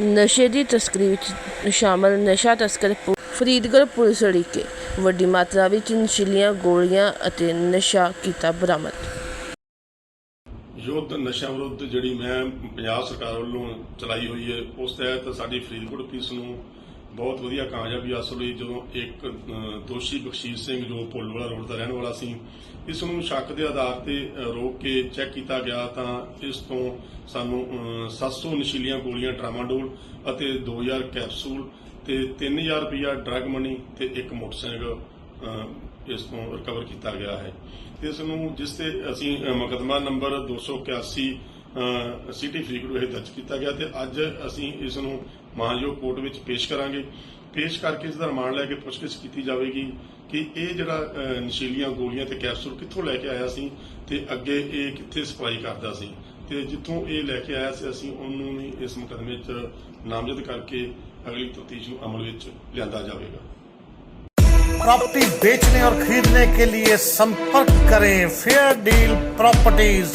ਨਸ਼ੇ ਦੀ ਤਸਕਰੀ ਵਿੱਚ ਸ਼ਾਮਲ ਨਸ਼ਾ ਤਸਕਰ ਪੁ- ਪੁਲਿਸ ਅੜਿੱਕੇ। ਵੱਡੀ ਮਾਤਰਾ ਵਿੱਚ ਨਸ਼ੀਲੀਆਂ ਗੋਲੀਆਂ ਅਤੇ ਨਸ਼ਾ ਕੀਤਾ ਬਰਾਮਦ। ਯੁੱਧ ਨਸ਼ਾ ਵਿਰੁੱਧ ਜਿਹੜੀ ਮੈਂ ਪੰਜਾਬ ਸਰਕਾਰ ਵੱਲੋਂ ਚਲਾਈ ਹੋਈ ਹੈ, ਉਸ ਤਹਿਤ ਸਾਡੀ ਫਰੀਦਕੋਟ ਪੁਲਿਸ ਨੂੰ ਬਹੁਤ ਵਧੀਆ ਕਾਮਯਾਬੀ ਹਾਸਲ ਹੋਈ ਜਦੋਂ ਇੱਕ ਦੋਸ਼ੀ ਬਖਸ਼ੀਸ਼ ਸਿੰਘ ਜੋ ਪੁੱਲਵਾਲਾ ਰੋਡ ਦਾ ਰਹਿਣ ਵਾਲਾ ਸੀ ਇਸ ਨੂੰ ਸ਼ੱਕ ਦੇ ਆਧਾਰ ਤੇ ਰੋਕ ਕੇ ਚੈੱਕ ਕੀਤਾ ਗਿਆ ਤਾਂ ਇਸ ਤੋਂ ਸਾਨੂੰ ਅ, 700 ਨਸ਼ੀਲੀਆਂ ਗੋਲੀਆਂ ਟਰਾਮਾਡੋਲ ਅਤੇ 2000 ਕੈਪਸੂਲ ਤੇ 3000 ਰੁਪਇਆ ਡਰੱਗ ਮਨੀ ਤੇ ਇੱਕ ਮੋਟਰਸਾਈਕਲ ਇਸ ਤੋਂ ਰਿਕਵਰ ਕੀਤਾ ਗਿਆ ਹੈ। ਇਸ ਨੂੰ ਜਿਸ ਤੇ ਅਸੀਂ ਅ, ਮੁਕੱਦਮਾ ਨੰਬਰ 281 ਅ, ਸਿਟੀ ਫਰੀਦਕੋਟ ਵਿਖੇ ਦਰਜ ਕੀਤਾ ਗਿਆ ਤੇ ਅੱਜ ਅਸੀਂ ਇਸ ਨੂੰ ਮਾਨਯੋਗ ਕੋਰਟ ਵਿੱਚ ਪੇਸ਼ ਕਰਾਂਗੇ ਪੇਸ਼ ਕਰਕੇ ਇਸ ਦਾ ਰਿਮਾਂਡ ਲੈ ਕੇ ਪੁੱਛਗਿੱਛ ਕੀਤੀ ਜਾਵੇਗੀ ਕਿ ਇਹ ਜਿਹੜਾ ਅ, ਨਸ਼ੀਲੀਆਂ ਗੋਲੀਆਂ ਤੇ ਕੈਪਸੂਲ ਕਿੱਥੋਂ ਲੈ ਕੇ ਆਇਆ ਸੀ ਤੇ ਅੱਗੇ ਇਹ ਕਿੱਥੇ ਸਪਲਾਈ ਕਰਦਾ ਸੀ ਤੇ ਜਿੱਥੋਂ ਇਹ ਲੈ ਕੇ ਆਇਆ ਸੀ ਅਸੀਂ ਉਹਨੂੰ ਵੀ ਇਸ ਮੁਕੱਦਮੇ 'ਚ ਨਾਮਜ਼ਦ ਕਰਕੇ ਅਗਲੀ ਤਫਤੀਸ਼ ਨੂੰ ਅਮਲ ਵਿੱਚ ਲਿਆਂਦਾ ਜਾਵੇਗਾ प्रॉपर्टी बेचने और खरीदने के लिए संपर्क करें फेयर डील प्रॉपर्टीज